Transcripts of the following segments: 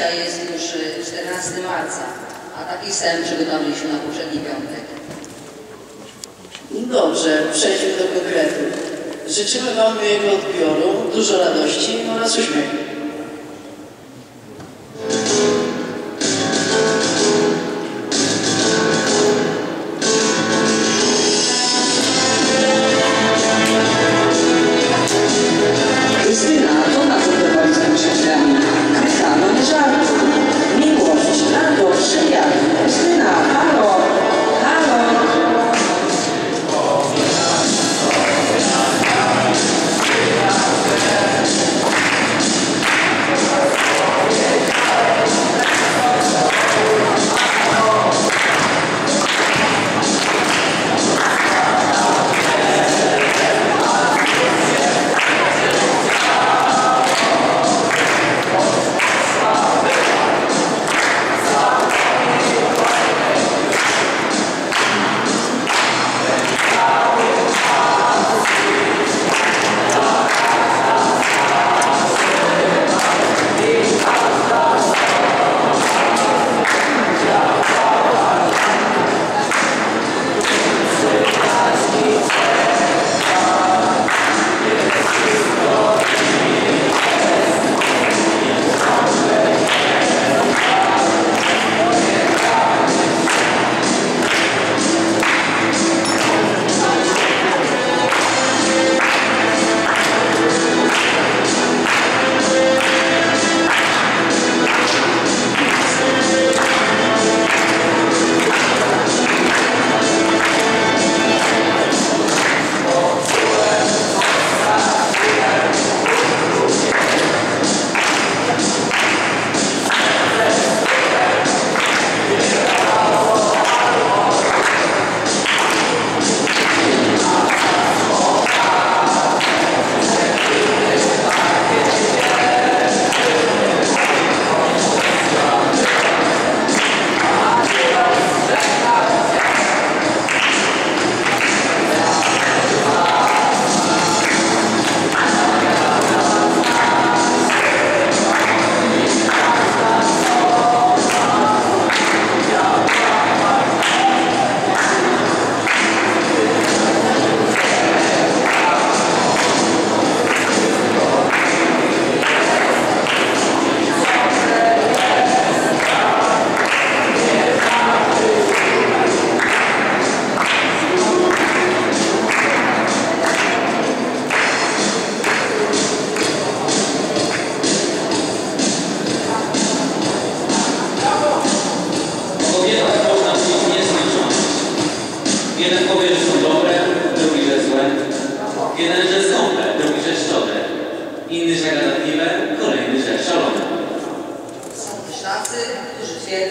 Dzisiaj jest już y, 14 marca, a taki sen przygotowaliśmy na poprzedni piątek. Dobrze, przejdźmy do konkretu. Życzymy Wam miłego odbioru, dużo radości oraz uśmiechu.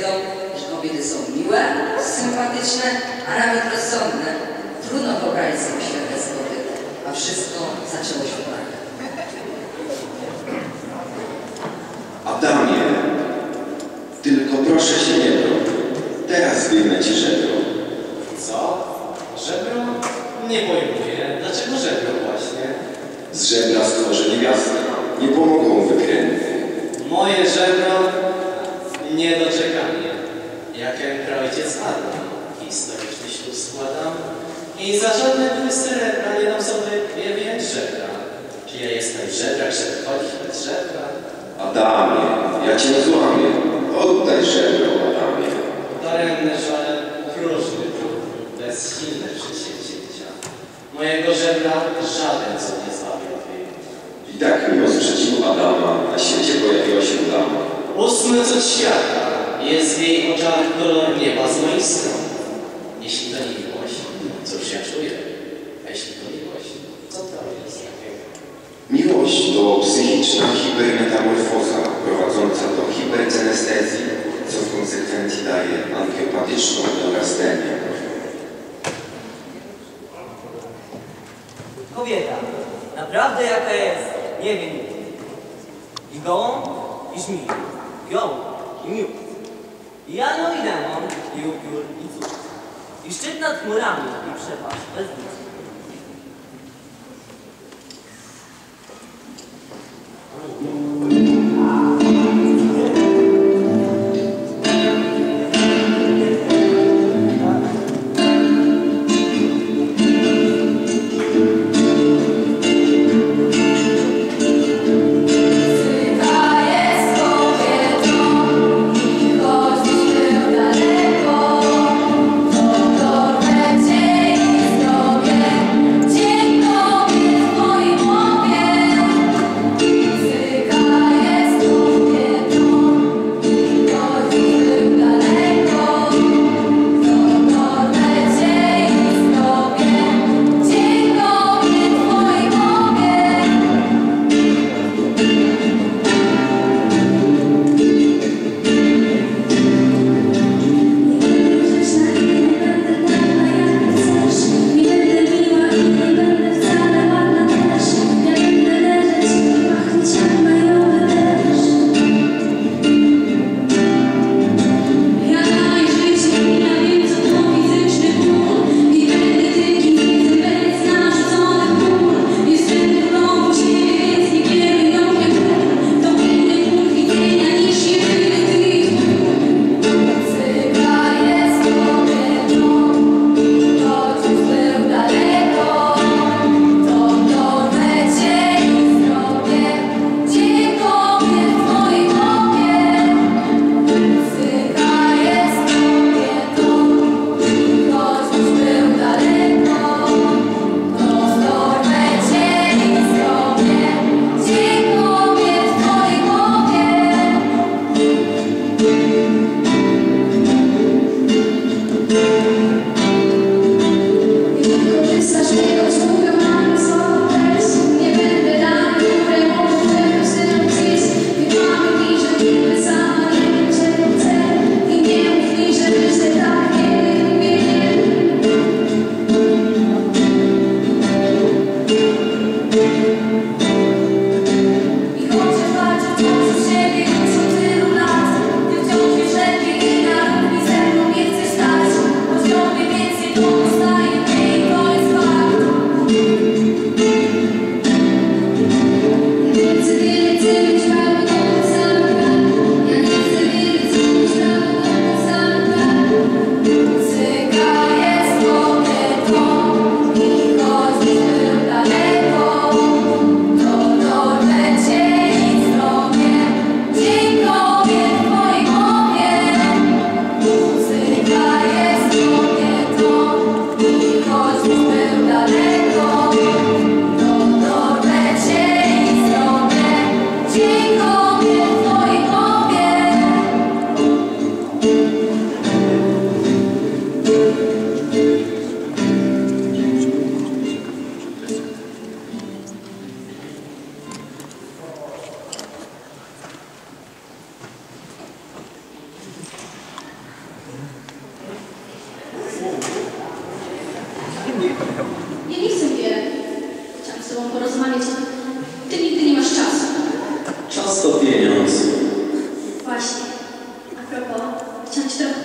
Twierdzą, że kobiety są miłe, sympatyczne, a nawet rozsądne. Trudno wyobrazić sobie świat bez kobiet, a wszystko zaczęło się tak. Adamie, tylko proszę się nie broń. Teraz wyjmę ci żebro. Praojciec Adam. Historyczny ślub składam. I za żadne były srebra nie dam sobie nie żebra. Czy ja jestem żebrak, żeby chodzić bez żebra? Adamie, ja cię nie złamię. Oddaj żebro, Adamie. Daremne żale, próżny trud, bezsilne przedsięwzięcia. Mojego żebra żaden co nie zbawił. I tak mimo sprzeciwu Adama na świecie pojawiła się dama. Ósmy cud świata jest w jej oczach kolor nieba z mojej strony. Jeśli to nie miłość, cóż ja czuję? A jeśli to miłość, co to jest? Miłość to psychiczna hipermetamorfoza prowadząca do hipercenestezji, co w konsekwencji daje angiopatyczną neurastenię. Kobieta, naprawdę jaka jest, nie wiem. I gołąb, i żmij, wioł, i miód. I anioł, i demon, upiór, i cud. I szczyt nad chmurami, i przepaść bez nic.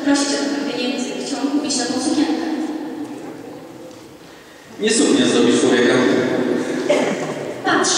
prosić o trochę pieniędzy, chciałam kupić na tą sukienkę. Nie suknię zrobić człowieka. Patrz,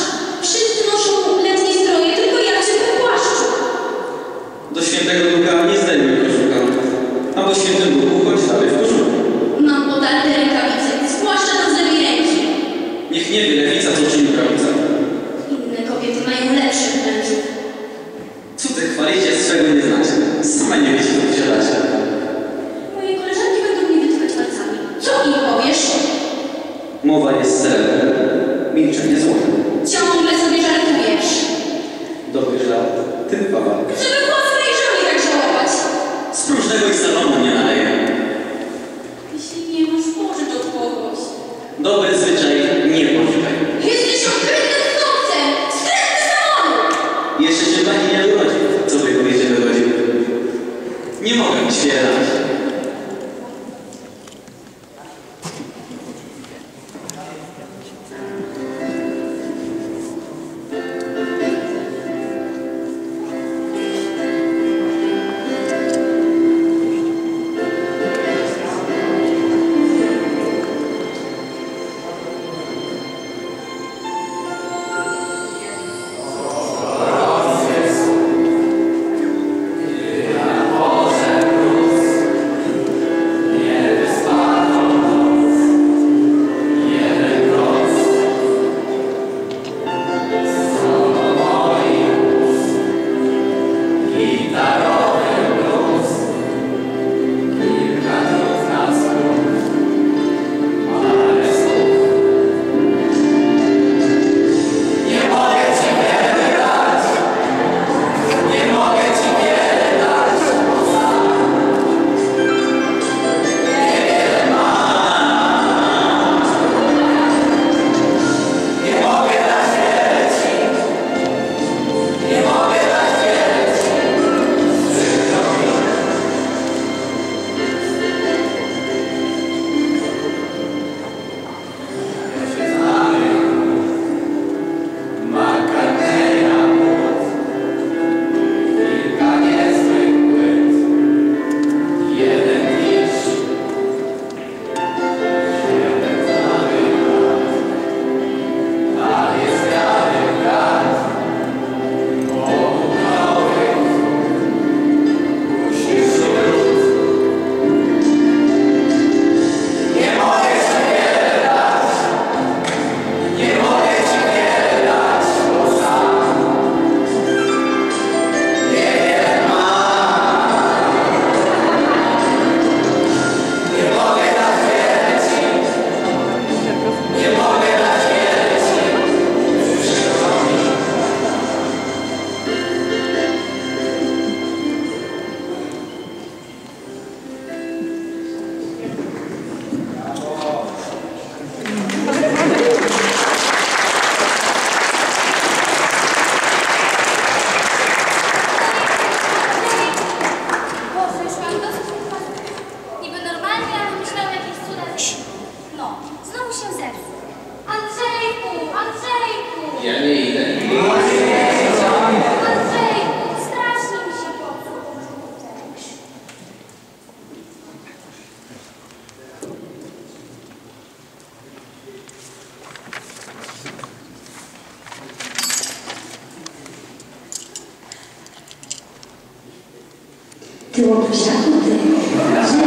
ってことしな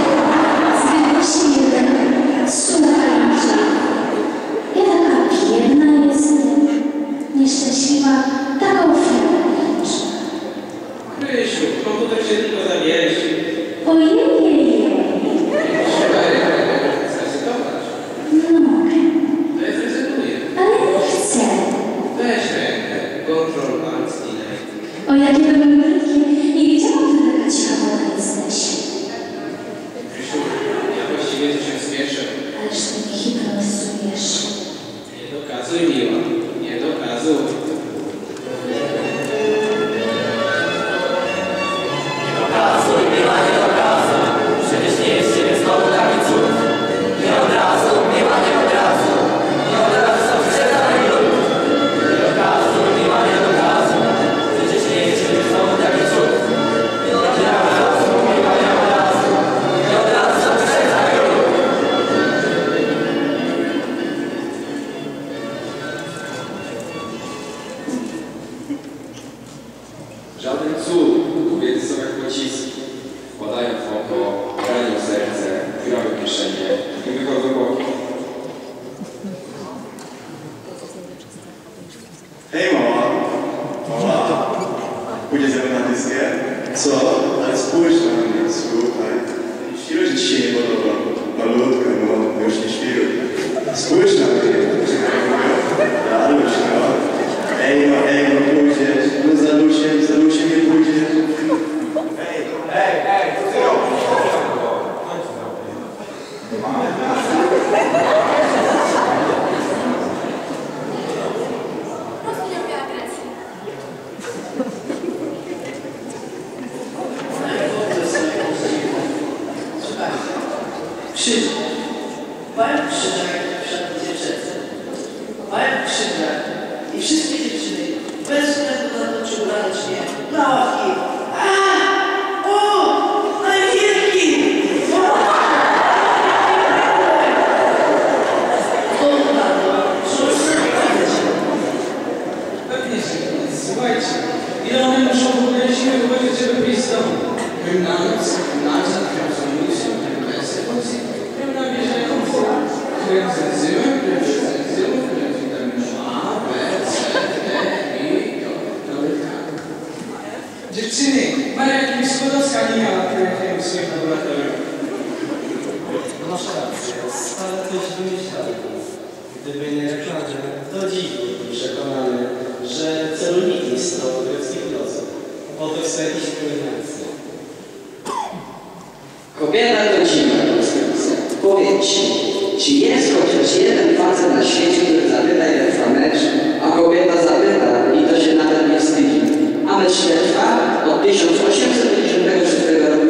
て。creio no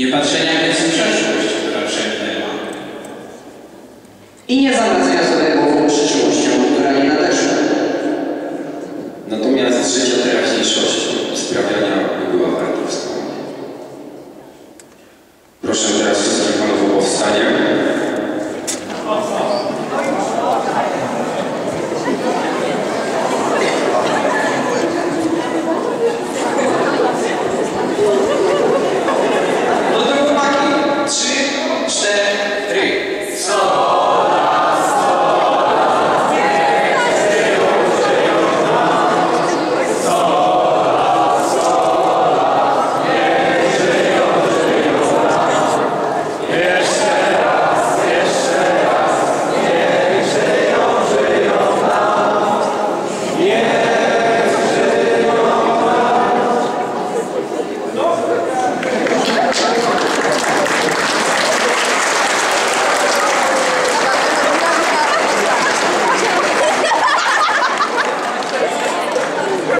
Nie patrzenia więc w przeszłość,